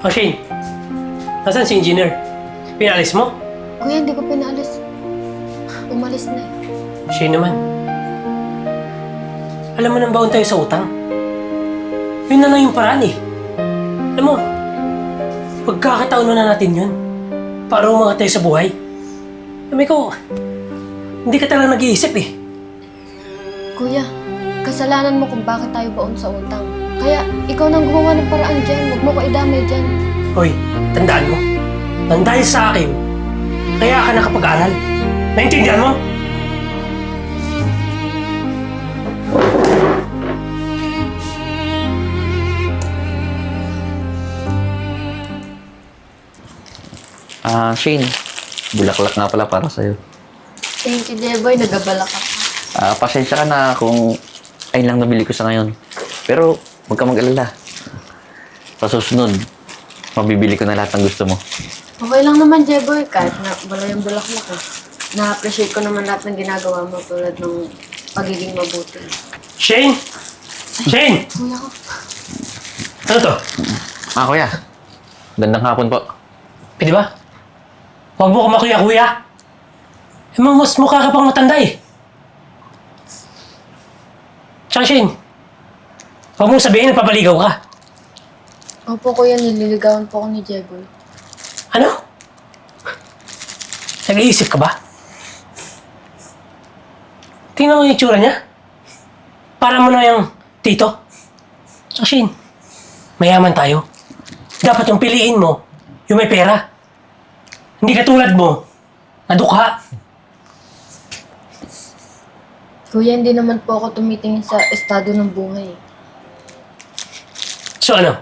O Shane, nasan si engineer? Pinalis mo? Kuya, hindi ko pinaalis. Umalis na eh. Shane naman. Alam mo nang baon tayo sa utang. Yun na lang yung paraan eh. Alam mo, pagkakataon na natin yun para umangat tayo sa buhay. Alam ko, hindi ka talaga nag-iisip eh. Kuya, kasalanan mo kung bakit tayo baon sa utang. Kaya, ikaw nang gumawa ng paraan dyan. Huwag mo ko idamay dyan. Hoy, tandaan mo. Nang dahil sa akin, kaya ka nakapag-aral. Naintindihan mo? Ah, Shane. Bulaklak nga pala para sa'yo. Thank you, Jeboy. Nagabala ka pa. Ah, pasensya ka na kung ayun lang nabili ko sa ngayon. Pero huwag ka mag-alala. Sa susunod, mabibili ko na lahat ng gusto mo. Okay lang naman, Jeboy. Kahit na wala yung bulaklak ko. Na-appreciate ko naman lahat ng ginagawa mo tulad ng pagiging mabuti. Shane! Shane! Kuya ko. Ano to? Ah, kuya. Gandang hapon po. Pwede ba? Huwag mo kumakuya-kuya. Eh, mas mukha ka pang matanda eh. Tsaka Shane, huwag mong sabihin na papaligaw ka. Opo, kuya. Nililigawan po ako ni Jeboy. Ano? Nag-iisip ka ba? Tingnan mo yung itsura niya. Para mo na yung tito. Tsaka Shane, mayaman tayo. Dapat yung piliin mo, yung may pera. Hindi katulad mo, nadukha. Kuya, hindi naman po ako tumitingin sa estado ng buhay. So ano?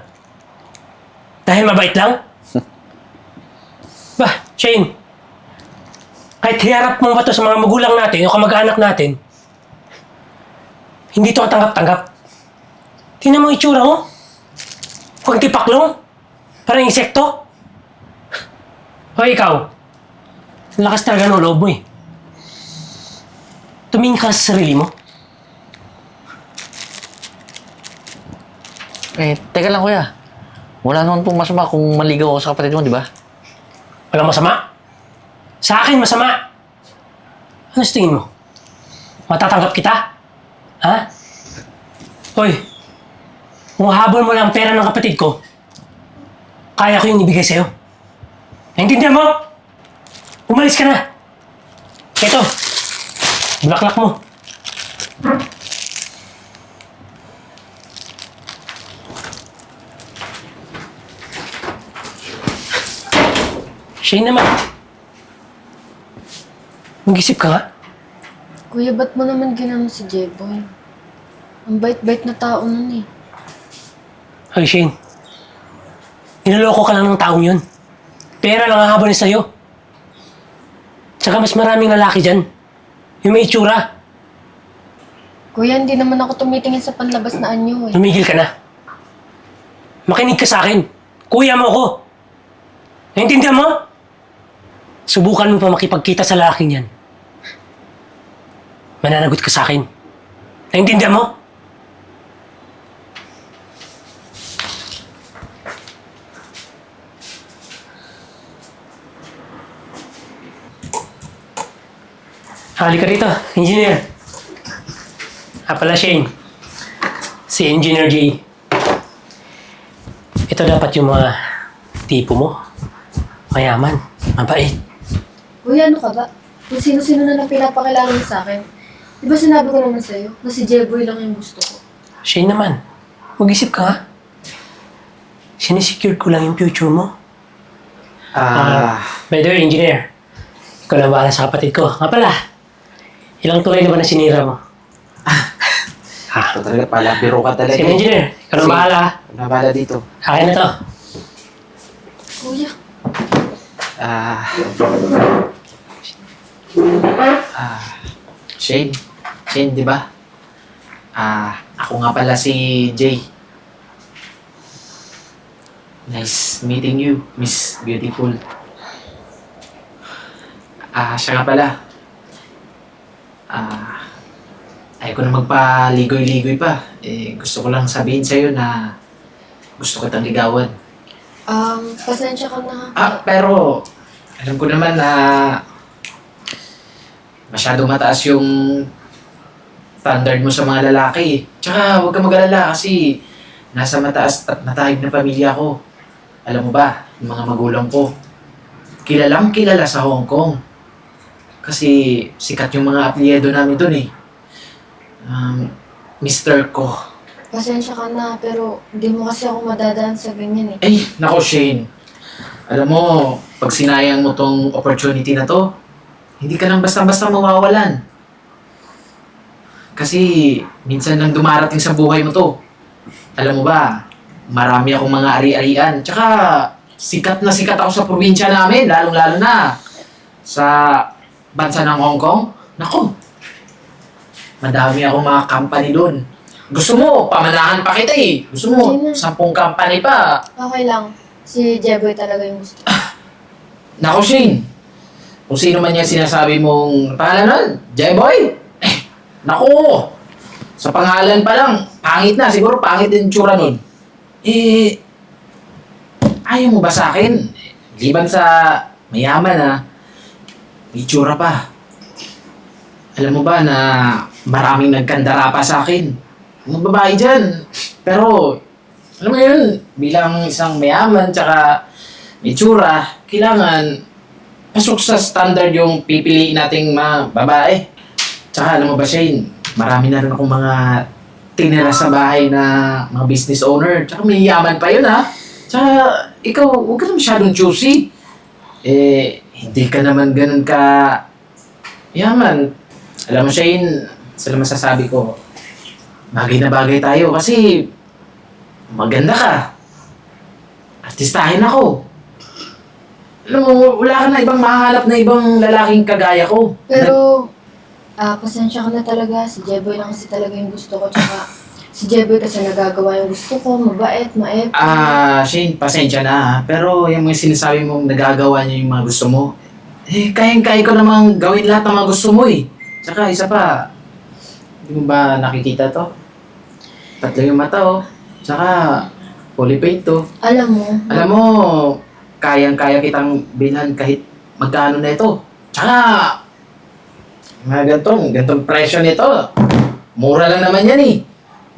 Dahil mabait lang? bah, Shane, kahit hiharap mo ba to sa mga magulang natin o kamag-anak natin, hindi to katanggap-tanggap. Tingnan mo itsura mo. Huwag tipaklong. Parang insekto. O ikaw, lakas talaga ng loob mo eh. Tumingin ka sa sarili mo. Eh, teka lang kuya. Wala naman pong masama kung maligaw ako sa kapatid mo, di ba? Walang masama. Sa akin, masama. Ano sa tingin mo? Matatanggap kita? Ha? Hoy, kung habol mo lang pera ng kapatid ko, kaya ko yung ibigay sa'yo. Naintindihan mo? Umalis ka na. Ito, bulaklak mo. Shane naman. Mag-isip ka nga. Kuya, ba't mo naman ginano si Jeboy? Ang bait-bait na tao nun eh. Hoy, Shane. Niloloko ka lang ng taong yun. Pera lang ang habol sa'yo. Tsaka mas maraming lalaki dyan. Yung may itsura. Kuya, hindi naman ako tumitingin sa panlabas na anyo eh. Tumigil ka na. Makinig ka sa akin. Kuya mo ako. Naintindihan mo? Subukan mo pa makipagkita sa lalaking yan. Mananagot ka sa akin. Naintindihan mo? Halika rito, engineer. Ah, pala Shane. Si Engineer J. Ito dapat yung mga tipo mo. Mayaman, mabait. Kuya, ano ka ba? Kung sino-sino na lang pinapakilala mo sa akin. Di ba sinabi ko naman sa'yo na si Jeboy lang yung gusto ko? Shane naman, mag-isip ka nga. Sinisecure ko lang yung future mo. Ah, By the way, engineer, ikaw na bahala sa kapatid ko. Nga pala, ilang tulay na ba na sinira mo? ito talaga pala. Biro ka talaga. Sige, engineer, ikaw Sige. bahala. Nabala dito. Akin na to. Kuya, Ah. Ah. Shane. Shane, di ba? Ah, ako nga pala si Jay. Nice meeting you, Miss Beautiful. Ah, siya nga pala. Ah, ayaw ko na magpaligoy-ligoy pa. Eh, gusto ko lang sabihin sa'yo na gusto kitang ligawan. Um, pasensya ka na. Ah, pero alam ko naman na masyado mataas yung standard mo sa mga lalaki. Tsaka huwag ka mag-alala kasi nasa mataas at matahig na pamilya ko. Alam mo ba, yung mga magulang ko, kilalang kilala sa Hong Kong. Kasi sikat yung mga apelyido namin dun eh. Um, Mr. Ko. Pasensya ka na, pero hindi mo kasi ako madadaan sa ganyan eh. Ay, nako Shane. Alam mo, pag sinayang mo tong opportunity na to, hindi ka nang basta-basta mawawalan. Kasi minsan lang dumarating sa buhay mo to. Alam mo ba, marami akong mga ari-arian. Tsaka sikat na sikat ako sa probinsya namin, lalong-lalo na sa bansa ng Hong Kong. Nako, madami akong mga company doon. Gusto mo, pamanahan pa kita eh. Gusto mo, Hindi na. sampung company pa. Okay lang. Si Jeboy talaga yung gusto. Nako, Shane. Kung sino man yung sinasabi mong pangalan nun, J-Boy. Eh, nako. Sa pangalan pa lang, pangit na. Siguro pangit din yung tsura nun. Eh, ayaw mo ba sa akin? Liban sa mayaman na, may tsura pa. Alam mo ba na maraming nagkandara pa sa akin? Mga babae dyan. Pero, alam mo yun, bilang isang mayaman, tsaka may tsura, kailangan pasok sa standard yung pipiliin nating mga babae. Tsaka alam mo ba, Shane, marami na rin akong mga tinira sa bahay na mga business owner. Tsaka may yaman pa yun, ha? Tsaka, ikaw, huwag ka na masyadong choosy. Eh, hindi ka naman ganun ka yaman. Alam mo, Shane, sila masasabi ko, bagay na bagay tayo kasi maganda ka. Artistahin ako. Alam mo, wala ka na ibang mahanap na ibang lalaking kagaya ko. Pero, ah, pasensya ka na talaga. Si Jeboy lang kasi talaga yung gusto ko. Tsaka, si Jeboy kasi nagagawa yung gusto ko. Mabait, maep. Ah, Shane, pasensya na ha. Pero yung mga sinasabi mong nagagawa niya yung mga gusto mo, eh, kayang-kaya ko namang gawin lahat ng mga gusto mo eh. Tsaka isa pa, hindi mo ba nakikita to? Tatlo yung mata oh. Tsaka, fully paid to. Alam mo, Alam mo, kayang-kaya kitang bilhan kahit magkano na ito. Tsaka, mga gantong, gantong presyo nito. Mura lang naman yan eh.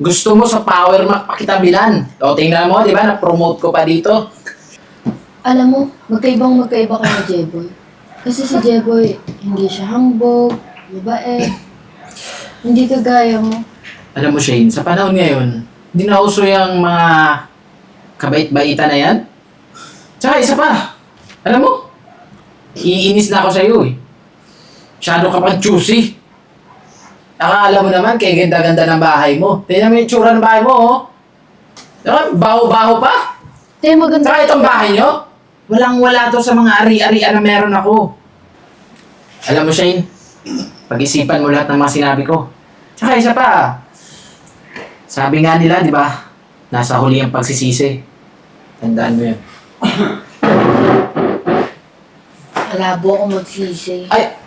Gusto mo sa Power Mac pa kita bilhan. O, tingnan mo, di ba, na-promote ko pa dito. alam mo, magkaibang magkaiba ka ni Jeboy. Kasi si Jeboy, hindi siya hangbog, mabait. Hindi kagaya mo. Alam mo, Shane, sa panahon ngayon, hindi na uso yung mga kabait-baitan na yan. Tsaka isa pa, alam mo, iinis na ako sa iyo eh. Masyado ka pang choosy. Akala mo naman, kaya ganda-ganda ng bahay mo. Tingnan mo yung tsura ng bahay mo, oh. Diba, baho-baho pa. Te, maganda. Tsaka itong bahay nyo, walang-wala to sa mga ari-arian na meron ako. Alam mo, Shane, pag-isipan mo lahat ng mga sinabi ko. Tsaka isa pa, sabi nga nila, di ba, nasa huli ang pagsisisi. Tandaan mo yun. Malabo ako magsisi. Ay!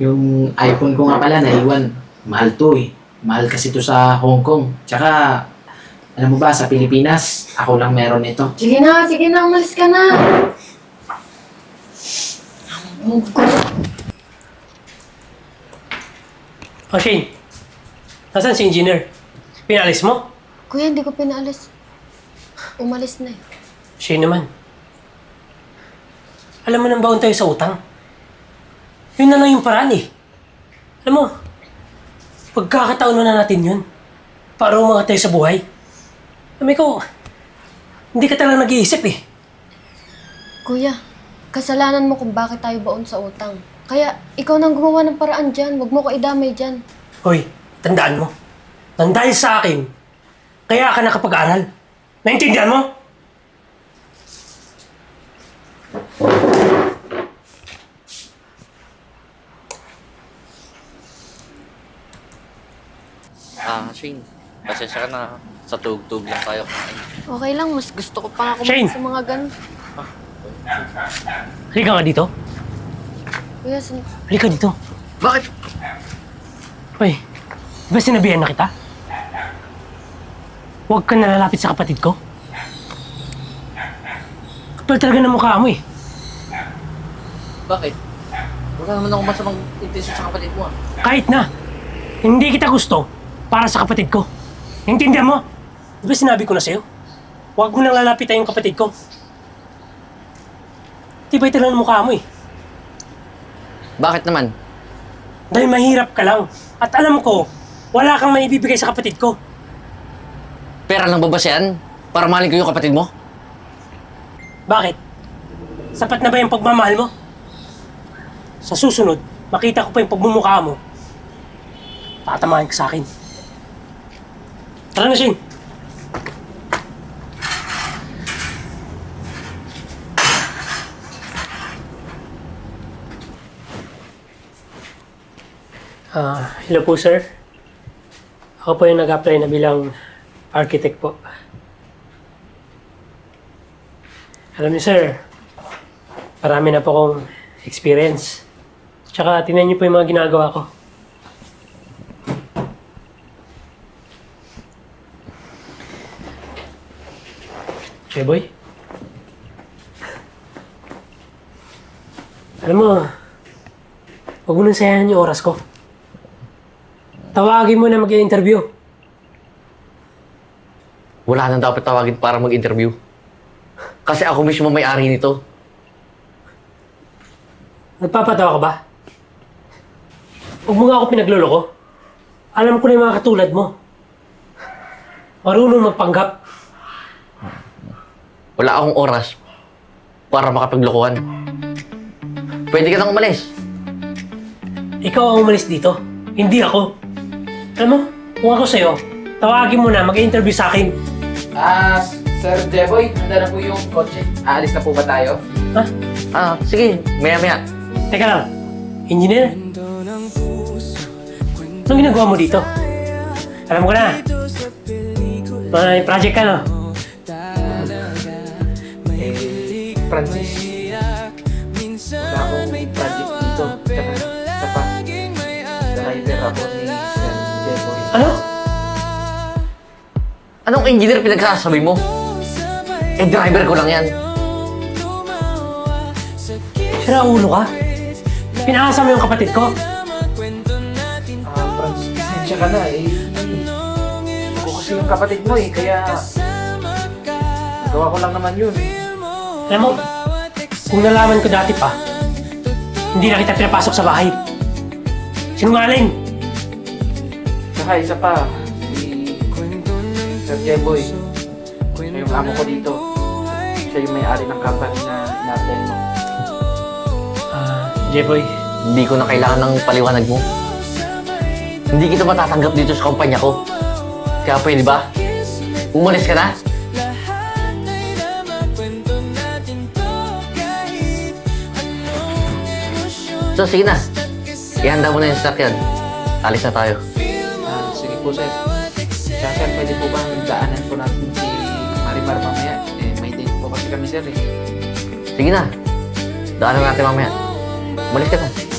Yung iPhone ko nga pala, naiwan. Mahal to eh. Mahal kasi to sa Hong Kong. Tsaka, alam mo ba, sa Pilipinas, ako lang meron ito. Sige na, sige na, umalis ka na. Move ko. Oh, Shane. Nasaan si engineer? Pinalis mo? Kuya, hindi ko pinaalis. Umalis na eh. Shane naman. Alam mo nang baon tayo sa utang. Yun na lang yung paraan eh. Alam mo, pagkakataon na natin yun para umangat tayo sa buhay. Alam ko, hindi ka talaga nag-iisip eh. Kuya, kasalanan mo kung bakit tayo baon sa utang. Kaya, ikaw nang gumawa ng paraan dyan. Huwag mo ko idamay dyan. Hoy, tandaan mo. Nang dahil sa akin, kaya ka nakapag-aral. Naintindihan mo? Ah, Shane, pasensya ka na. Sa tug-tug lang tayo kumain. Okay lang, mas gusto ko pa nga Shane! kumain sa mga ganun. Halika nga dito. Kuya, sin- Halika dito. Bakit? Hoy, di ba sinabihan na kita? Huwag ka nalalapit sa kapatid ko. kapal talaga ng mukha mo eh. Bakit? Wala naman ako masamang intensyon sa kapatid mo ah. Kahit na, hindi kita gusto para sa kapatid ko. Naintindihan mo? Di ba sinabi ko na sa'yo? Huwag mo nang lalapitan yung kapatid ko. Tibay talaga ng mukha mo eh. Bakit naman? Dahil mahirap ka lang. At alam ko, wala kang maibibigay sa kapatid ko. Pera lang ba ba yan? Para mahalin ko yung kapatid mo? Bakit? Sapat na ba yung pagmamahal mo? Sa susunod, makita ko pa yung pagmumukha mo. Tatamahan ka sa akin. Tara na, Shane. Ah, hello po, sir. Ako po yung nag-apply na bilang architect po. Alam niyo, sir, marami na po akong experience. Tsaka, tingnan niyo po yung mga ginagawa ko. Cheboy? Alam mo, huwag mo nang sayahan yung oras ko. Tawagin mo na mag-interview. Wala nang dapat tawagin para mag-interview. Kasi ako mismo may-ari nito. Nagpapatawa ka ba? Huwag mo nga ako pinagloloko. Alam ko na yung mga katulad mo. Marunong magpanggap. Wala akong oras para makapaglokohan. Pwede ka nang umalis. Ikaw ang umalis dito. Hindi ako. Alam mo, kung ako sa'yo, tawagin mo na mag-interview sa akin. Ah, Sir Jeboy, handa na po yung kotse. Aalis na po ba tayo? Ha? Ah, sige. Maya-maya. Teka lang. Engineer? Anong ginagawa mo dito? Alam ko na. May project ka, no? Eh, Francis. Ano? Anong engineer pinagsasabi mo? Eh, driver ko lang yan. Sira ulo ka? Pinaasa mo yung kapatid ko? Ah, Francis, pasensya ka na eh. Ako kasi yung kapatid mo eh, kaya... Gawa ko lang naman yun. Alam mo, kung nalaman ko dati pa, hindi na kita pinapasok sa bahay. Sinungaling! Saka isa pa, si Sir Jeboy, siya yung amo ko dito. Siya yung may-ari ng company na ina-apply mo. Ah, Jeboy, Hindi ko na kailangan ng paliwanag mo. Hindi kita matatanggap dito sa kumpanya ko. Kaya pwede ba? Umalis ka na? So, sige na. Ihanda mo na yung sasakyan. Alis na tayo. Po sir. Siya sir, pwede po bang daanan po natin si Marimar mamaya? Eh, may date po kasi kami sir eh. Sige na. Daanan natin mamaya. Umalis ka na.